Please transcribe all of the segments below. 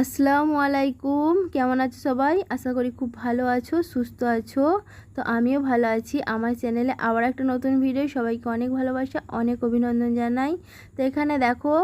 আসসালামু আলাইকুম। কেমন আছো সবাই? আশা করি খুব ভালো আছো, সুস্থ আছো। তো আমিও ভালো আছি। আমার চ্যানেলে আবার একটা নতুন ভিডিও। সবাইকে অনেক ভালোবাসা, অনেক অভিনন্দন জানাই। তো এখানে দেখো,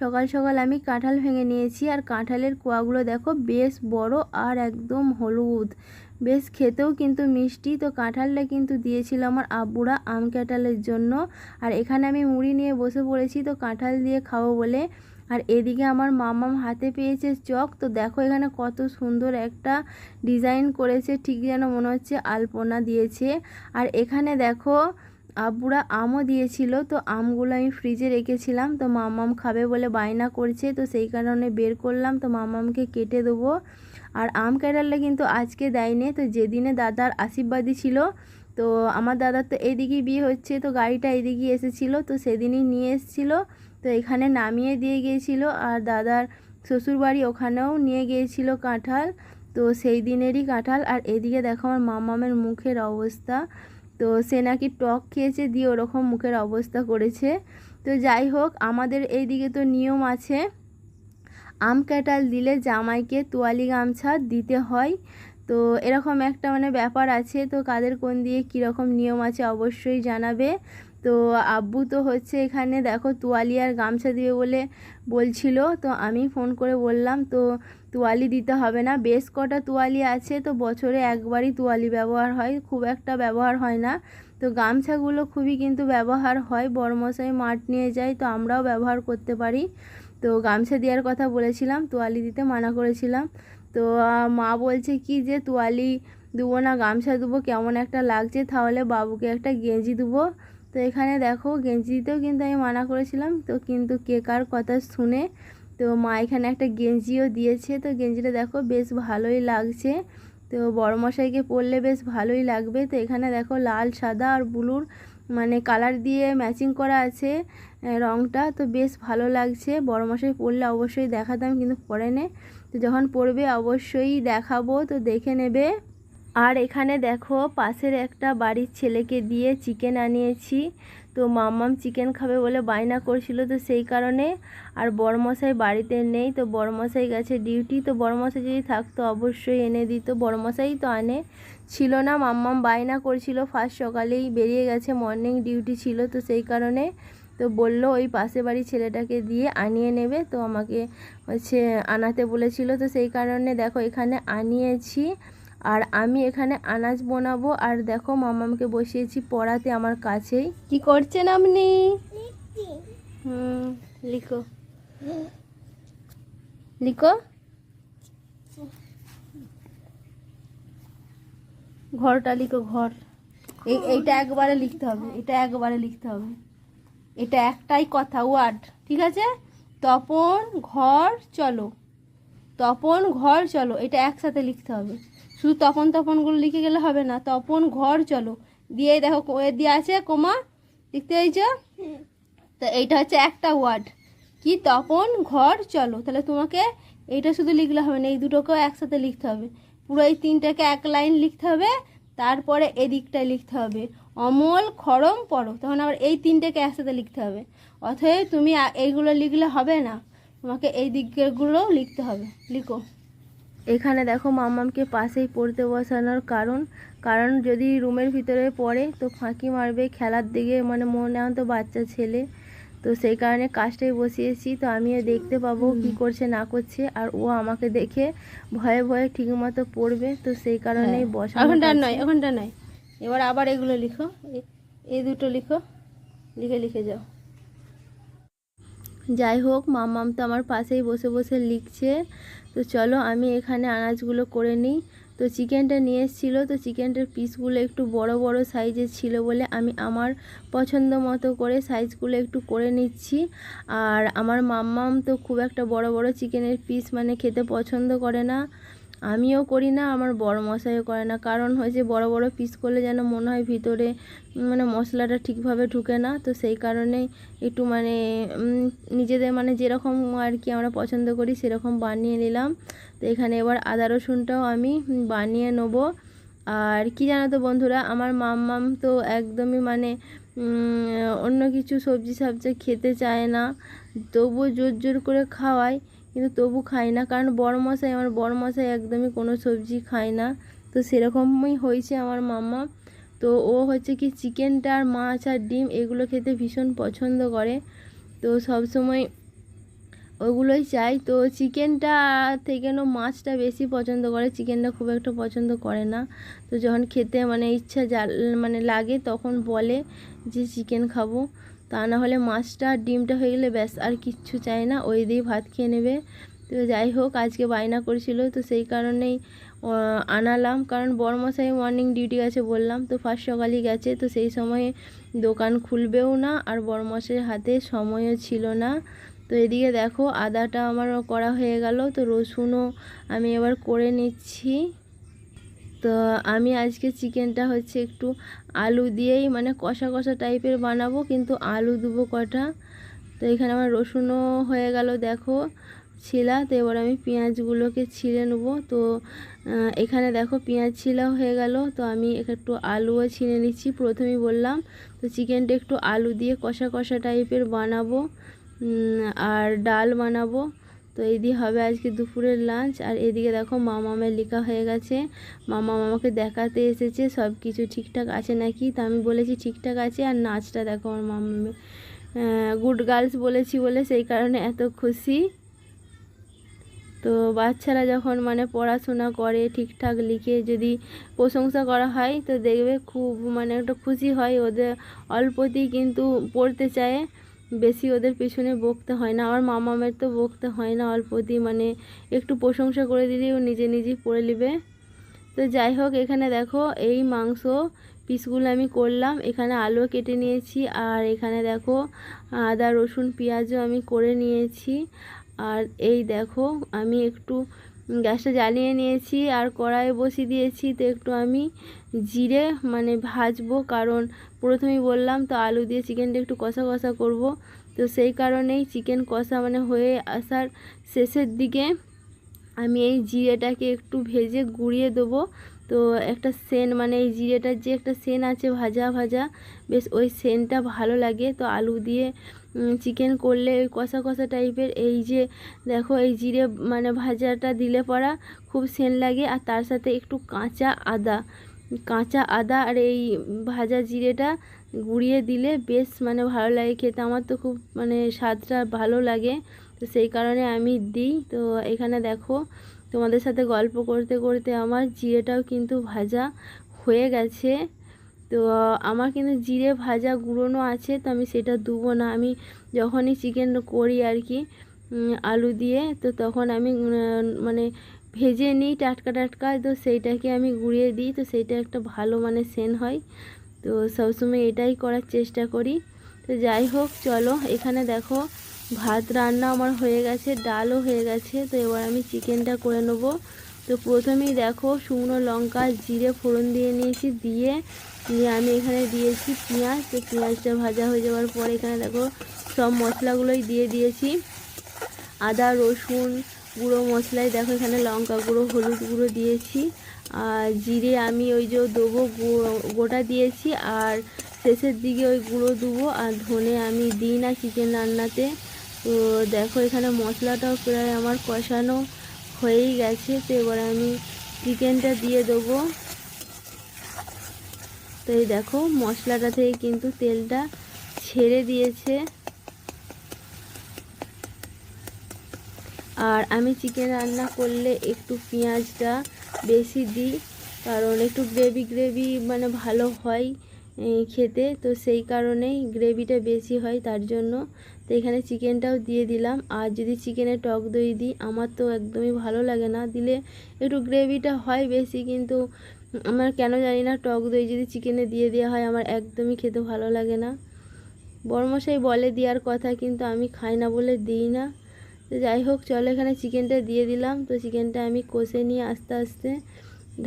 সকাল সকাল আমি কাঁঠাল ভেঙে নিয়েছি। আর কাঁঠালের কোয়াগুলো দেখো, বেশ বড় আর একদম হলুদ। বেশ খেতেও কিন্তু মিষ্টি। তো কাঁঠালটা কিন্তু দিয়েছিল আমার আব্বুরা আম কাঁঠালের জন্য। আর এখানে আমি মুড়ি নিয়ে বসে পড়েছি। তো কাঁঠাল দিয়ে খাব বলে আর এদিকে আমার মামাম হাতে পেয়েছে চক। তো দেখো এখানে কত সুন্দর একটা ডিজাইন করেছে, ঠিক যেন মনে হচ্ছে আলপনা দিয়েছে। আর এখানে দেখো আব্বুরা আমও দিয়েছিল, তো আমগুলো আমি ফ্রিজে রেখেছিলাম, তো মামাম খাবে বলে বায়না করছে, তো সেই কারণে বের করলাম, তো মামামকে কেটে দেবো। আর আম কেটালে কিন্তু আজকে দেয়নি, তো যেদিনে দাদার আশীর্বাদী ছিল, তো আমার দাদার তো এদিকেই বিয়ে হচ্ছে, তো গাড়িটা এদিকেই এসেছিল, তো সেদিনই নিয়ে এসেছিল। তো এখানে নামিয়ে দিয়ে গিয়েছিল আর দাদার শ্বশুরবাড়ি ওখানেও নিয়ে গিয়েছিল কাঁঠাল। তো সেই দিনেরই কাঁঠাল। আর এদিকে দেখো আমার মামামের মুখের অবস্থা। তো সে নাকি টক খেয়েছে, দিয়ে ওরকম মুখের অবস্থা করেছে। তো যাই হোক, আমাদের এইদিকে তো নিয়ম আছে। আম কাঁঠাল দিলে জামাইকে তোয়ালি গামছা দিতে হয়। তো এরকম একটা মানে ব্যাপার আছে। তো কাদের কোন দিয়ে কীরকম নিয়ম আছে অবশ্যই জানাবে। তো আব্বু তো হচ্ছে এখানে দেখো তোয়ালি আর গামছা দিবে বলে বলছিল। তো আমি ফোন করে বললাম, তো তোয়ালি দিতে হবে না, বেশ কটা তোয়ালি আছে, তো বছরে একবারই তোয়ালি ব্যবহার হয়, খুব একটা ব্যবহার হয় না। তো গামছাগুলো খুবই কিন্তু ব্যবহার হয়, বড়মশাই মাঠ নিয়ে যায়, তো আমরাও ব্যবহার করতে পারি। তো গামছা দেওয়ার কথা বলেছিলাম, তোয়ালি দিতে মানা করেছিলাম। তো মা বলছে কি যে, তোয়ালি দেবো না, গামছা দেবো, কেমন একটা লাগছে, তাহলে বাবুকে একটা গেঞ্জি দেবো। তো এখানে দেখো গেঞ্জি দিতেও কিন্তু আমি মানা করেছিলাম। তো কিন্তু কে কার কথা শুনে তো মা এখানে একটা গেঞ্জিও দিয়েছে। তো গেঞ্জিটা দেখো বেশ ভালোই লাগছে। তো বড় মশাইকে পরলে বেশ ভালোই লাগবে। তো এখানে দেখো লাল, সাদা আর ব্লুর মানে কালার দিয়ে ম্যাচিং করা আছে রঙটা তো বেশ ভালো লাগছে। বড় মশাই পরলে অবশ্যই দেখাতাম, কিন্তু পরে নে। তো যখন পরবে অবশ্যই দেখাবো। তো দেখে নেবে। আর এখানে দেখো পাশের একটা বাড়ির ছেলেকে দিয়ে চিকেন আনিয়েছি। তো মাম্মাম চিকেন খাবে বলে বায়না করছিল তো সেই কারণে। আর বড়মশাই বাড়িতে নেই তো বড়মশাই গেছে ডিউটি তো বড়মশাই যদি থাকতো অবশ্যই এনে দিত। বড়মশাই তো আনে। ছিল না, মাম্মাম বায়না করছিল। ফার্স্ট সকালেই বেরিয়ে গেছে মর্নিং ডিউটি ছিল তো সেই কারণে। তো বলল ওই পাশে বাড়ির ছেলেটাকে দিয়ে আনিয়ে নেবে। তো আমাকে হচ্ছে আনাতে বলেছিল তো সেই কারণে দেখো এখানে আনিয়েছি। আর আমি এখানে আনাজ বানাবো। আর দেখো মামামকে বসিয়েছি পড়াতে আমার কাছেই। কি করছেন আপনি? হুম লিখো। লিখো। ঘরটা লিখো ঘর। এই এইটা একবারে লিখতে হবে এটা একবারে লিখতে হবে। এটা একটাই কথা ওয়ার্ড ঠিক আছে? তপন ঘর চলো। তপন ঘর চলো এটা একসাথে লিখতে হবে। শুধু তপন তপনগুলো লিখে গেলে হবে না। তপন ঘর চলো। দিয়ে দেখো এ দিয়ে আছে কোমা লিখতে হয়েছ তো এইটা হচ্ছে একটা ওয়ার্ড। কি? তপন ঘর চলো। তাহলে তোমাকে এইটা শুধু লিখলে হবে না এই দুটোকেও একসাথে লিখতে হবে। পুরো এই তিনটাকে এক লাইন লিখতে হবে তারপরে এদিকটায় লিখতে হবে। অমল খরম পড়ো তখন আবার এই তিনটাকে একসাথে লিখতে হবে। অথবা তুমি এইগুলো লিখলে হবে না। তোমাকে এই দিকগুলোও লিখতে হবে। লিখো। এখানে দেখো মামামকে পাশেই পড়তে বসানোর কারণ। কারণ যদি রুমের ভিতরে পড়ে তো ফাঁকি মারবে খেলার দিকে মানে মনে তো বাচ্চা ছেলে। তো সেই কারণে কাজটাই বসিয়েছি। তো আমিও দেখতে পাবো কি করছে না করছে। আর ও আমাকে দেখে ভয়ে ভয়ে ঠিক মতো পড়বে। তো সেই কারণেই। বসা এখনটা নয় এখনটা নয় এবার আবার এগুলো লিখো। এই দুটো লিখো। লিখে লিখে যাও। যাই হোক মামাম তো আমার পাশেই বসে বসে লিখছে। তো চলো আমি এখানে আনাজগুলো করে নিই। তো চিকেনটা নিয়ে এসেছিল, তো চিকেনটার পিসগুলো একটু বড় বড় সাইজের ছিল বলে আমি আমার পছন্দ মতো করে সাইজগুলো একটু করে নিচ্ছি। আর আমার মাম্মাম তো খুব একটা বড় বড় চিকেনের পিস মানে খেতে পছন্দ করে না। আমিও করি না, আমার বড় মশাইও করে না। কারণ হয়েছে বড় বড় পিস করলে যেন মনে হয় ভিতরে মানে মশলাটা ঠিকভাবে ঢুকে না। তো সেই কারণে একটু মানে নিজেদের মানে যেরকম আর কি আমরা পছন্দ করি সেরকম বানিয়ে নিলাম। তো এখানে এবার আদা রসুনটাও আমি বানিয়ে নেব। আর কি জানো তো বন্ধুরা, আমার মাম্মাম তো একদমই মানে অন্য কিছু সবজি সবজি খেতে চায় না। তবুও জোর জোর করে খাওয়াই কিন্তু তবু খাই না। কারণ বড় মশাই আমার বড় মশাই একদমই কোনো সবজি খায় না। তো সেরকমই হয়েছে আমার মাম্মা। তো ও হচ্ছে কি চিকেনটা আর মাছ আর ডিম এগুলো খেতে ভীষণ পছন্দ করে। তো সব সময় ওগুলোই চাই। তো চিকেনটা থেকে না মাছটা বেশি পছন্দ করে। চিকেনটা খুব একটা পছন্দ করে না। তো যখন খেতে মানে ইচ্ছা মানে লাগে তখন বলে যে চিকেন খাব। তা না হলে মাছটা আর ডিমটা হয়ে গেলে ব্যাস, আর কিচ্ছু চাই না। ওই দিয়ে ভাত খেয়ে নেবে। তো যাই হোক, আজকে বায়না করেছিল, তো সেই কারণেই আনালাম। কারণ বড়মশাই মর্নিং ডিউটি আছে বললাম, তো ফার্স্ট সকালই গেছে, তো সেই সময়ে দোকান খুলবেও না, আর বড়মশাইয়ের হাতে সময়ও ছিল না। তো এদিকে দেখো, আদাটা আমার করা হয়ে গেল, তো রসুনও আমি এবার করে নিচ্ছি। তো আমি আজকে চিকেনটা হচ্ছে একটু আলু দিয়েই মানে কষা কষা টাইপের বানাবো, কিন্তু আলু দেবো কটা। তো এখানে আমার রসুনও হয়ে গেল, দেখো, ছিলা। তো এবার আমি পেঁয়াজগুলোকে ছিঁড়ে নেব। তো এখানে দেখো পেঁয়াজ ছিলা হয়ে গেল। তো আমি একটু আলুও ছিঁড়ে নিচ্ছি, প্রথমেই বললাম। তো চিকেনটা একটু আলু দিয়ে কষা কষা টাইপের বানাবো আর ডাল বানাবো। তো এই দিয়ে হবে আজকে দুপুরের লাঞ্চ আর এদিকে দেখো মামামের লেখা হয়ে গেছে। মামা মামাকে দেখাতে এসেছে সব কিছু ঠিকঠাক আছে নাকি? তা আমি বলেছি ঠিকঠাক আছে, আর নাচটা দেখো আমার মামামের গুড গার্লস বলেছি বলে সেই কারণে এত খুশি। তো বাচ্চারা যখন মানে পড়াশোনা করে, ঠিকঠাক লিখে যদি প্রশংসা করা হয়, তো দেখবে খুব মানে একটা খুশি হয়। ওদের অল্পতেই কিন্তু পড়তে চায়। বেশি ওদের পেছনে বকতে হয় না। আমার মামামের তো বকতে হয় না অল্পতেই মানে একটু প্রশংসা করে দিলেই ও নিজে নিজেই পড়ে নেবে। তো যাই হোক, এখানে দেখো এই মাংস পিসগুলো আমি করলাম। এখানে আলু কেটে নিয়েছি আর এখানে দেখো আদা, রসুন, পেঁয়াজও আমি করে নিয়েছি। আর এই দেখো আমি একটু গ্যাসটা জ্বালিয়ে নিয়েছি আর কড়াই বসিয়ে দিয়েছি। তো একটু আমি জিরে মানে ভাজবো, কারণ প্রথমেই বললাম তো আলু দিয়ে চিকেনটা একটু কষা কষা করব। তো সেই কারণেই চিকেন কষা মানে হয়ে আসার শেষের দিকে আমি এই জিরেটাকে একটু ভেজে গুঁড়িয়ে দেবো। তো একটা সেন মানে এই জিরেটার যে একটা সেন আছে ভাজা ভাজা, বেশ ওই সেনটা ভালো লাগে। তো আলু দিয়ে চিকেন করলে ওই কষা কষা টাইপের এই যে দেখো এই জিরে মানে ভাজাটা দিলে পড়া খুব সেন লাগে। আর তার সাথে একটু কাঁচা আদা কাঁচা আদা আর এই ভাজা জিরেটা গুঁড়িয়ে দিলে বেশ মানে ভালো লাগে খেতে। আমার তো খুব মানে স্বাদটা ভালো লাগে, তো সেই কারণে আমি দিই। তো এখানে দেখো, তোমাদের সাথে গল্প করতে করতে আমার জিরেটাও কিন্তু ভাজা হয়ে গেছে। তো আমার কিন্তু জিরে ভাজা গুঁড়োনো আছে, তো আমি সেটা দেবো না। আমি যখনই চিকেন করি আর কি আলু দিয়ে, তো তখন আমি মানে ভেজে নিই টাটকা টাটকা, তো সেইটাকে আমি গুঁড়িয়ে দিই, তো সেইটা একটা ভালো মানে সেন হয়। তো সবসময় এটাই করার চেষ্টা করি। তো যাই হোক, চলো এখানে দেখো ভাত রান্না আমার হয়ে গেছে, ডালও হয়ে গেছে, তো এবার আমি চিকেনটা করে নেব। তো প্রথমেই দেখো শুকনো লঙ্কা, জিরে ফোড়ন দিয়ে নিয়েছি, দিয়ে দিয়ে আমি এখানে দিয়েছি পেঁয়াজ, তো পেঁয়াজটা ভাজা হয়ে যাওয়ার পর এখানে দেখো সব মশলাগুলোই দিয়ে দিয়েছি। আদা, রসুন গুঁড়ো মশলায় দেখো এখানে লঙ্কা গুঁড়ো, হলুদ গুঁড়ো দিয়েছি। আর জিরে আমি ওই যে দেবো গোটা দিয়েছি। আর শেষের দিকে ওই গুঁড়ো দেবো। আর ধনে আমি দিই না চিকেন রান্নাতে। তো দেখো এখানে মশলাটাও প্রায় আমার কষানো হয়েই গেছে। তো এবার আমি চিকেনটা দিয়ে দেবো। তো এই দেখো মশলাটা থেকে কিন্তু তেলটা ছেড়ে দিয়েছে। আর আমি চিকেন রান্না করলে একটু পেঁয়াজটা বেশি দিই, কারণ একটু গ্রেভি গ্রেভি মানে ভালো হয় খেতে। তো সেই কারণেই গ্রেভিটা বেশি হয়, তার জন্য। তো এখানে চিকেনটাও দিয়ে দিলাম। আর যদি চিকেনে টক দই দিই, আমার তো একদমই ভালো লাগে না। দিলে একটু গ্রেভিটা হয় বেশি, কিন্তু আমার কেন জানি না, টক দই যদি চিকেনে দিয়ে দেওয়া হয়, আমার একদমই খেতে ভালো লাগে না। বড়মশাই বলে দেওয়ার কথা, কিন্তু আমি খাই না বলে দিই না। তো যাই হোক, চলো এখানে চিকেনটা দিয়ে দিলাম। তো চিকেনটা আমি কষে নিয়ে আস্তে আস্তে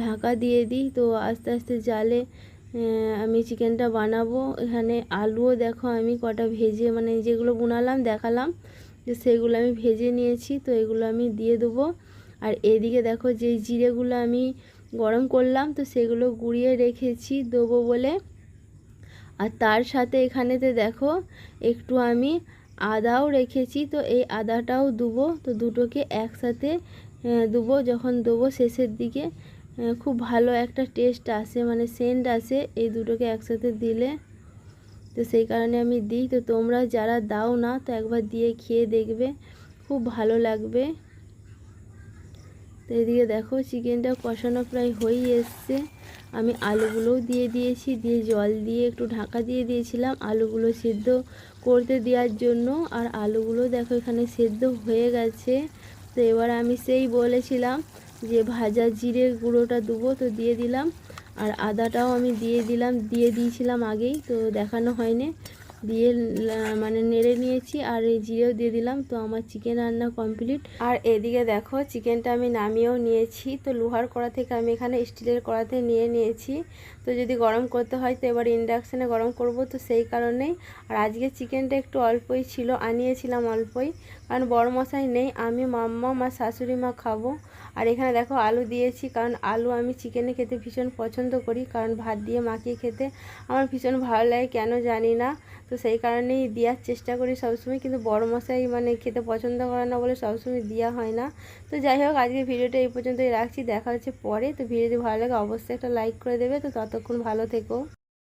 ঢাকা দিয়ে দিই। তো আস্তে আস্তে জালে আমি চিকেনটা বানাবো। এখানে আলুও দেখো আমি কটা ভেজে মানে যেগুলো বুনালাম, দেখালাম যে সেগুলো আমি ভেজে নিয়েছি। তো এগুলো আমি দিয়ে দেবো। আর এদিকে দেখো যেই জিরেগুলো আমি গরম করলাম, তো সেগুলো গুঁড়িয়ে রেখেছি দেবো বলে। আর তার সাথে এখানেতে দেখো একটু আমি আদাও রেখেছি, তো এই আদাটাও দুবো, তো দুটোকে একসাথে দুবো, যখন দেবো শেষের দিকে খুব ভালো একটা টেস্ট আসে মানে সেন্ট আসে, এই দুটোকে একসাথে দিলে। তো সেই কারণে আমি দিই, তো তোমরা যারা দাও না, তো একবার দিয়ে খেয়ে দেখবে, খুব ভালো লাগবে। তো এদিকে দেখো, চিকেনটা কষানো প্রায় হয়েই এসছে। আমি আলুগুলোও দিয়ে দিয়েছি, দিয়ে জল দিয়ে একটু ঢাকা দিয়ে দিয়েছিলাম আলুগুলো সেদ্ধ করতে দেওয়ার জন্য। আর আলুগুলো দেখো এখানে সেদ্ধ হয়ে গেছে। তো এবার আমি সেই বলেছিলাম যে ভাজা জিরের গুঁড়োটা দেবো, তো দিয়ে দিলাম। আর আদাটাও আমি দিয়ে দিলাম, দিয়ে দিয়েছিলাম আগেই, তো দেখানো হয়নি। দিয়ে মানে নেড়ে নিয়েছি আর এই জিরেও দিয়ে দিলাম। তো আমার চিকেন রান্না কমপ্লিট। আর এদিকে দেখো, চিকেনটা আমি নামিয়েও নিয়েছি। তো লোহার কড়া থেকে আমি এখানে স্টিলের কড়াতে নিয়ে নিয়েছি। তো যদি গরম করতে হয়, তো এবার ইন্ডাকশানে গরম করব। তো সেই কারণেই। আর আজকে চিকেনটা একটু অল্পই ছিল, আনিয়েছিলাম অল্পই। কারণ বড় মশাই নেই, আমি মাম্মা, মা, শাশুড়ি, মা খাব। আর এখানে দেখো, আলু দিয়েছি। কারণ আলু আমি চিকেনে খেতে ভীষণ পছন্দ করি। কারণ ভাত দিয়ে মাখিয়ে খেতে আমার ভীষণ ভালো লাগে, কেন জানি না। তো সেই কারণেই দেওয়ার চেষ্টা করি সবসময়, কিন্তু বড় মশাই মানে খেতে পছন্দ করে না বলে সবসময় দেওয়া হয় না। তো যাই হোক আজকে ভিডিওটা এই পর্যন্তই রাখছি, দেখা হচ্ছে পরে। তো ভিডিওটি ভালো লাগে অবশ্যই একটা লাইক করে দেবে। তো ততক্ষণ ভালো থেকো।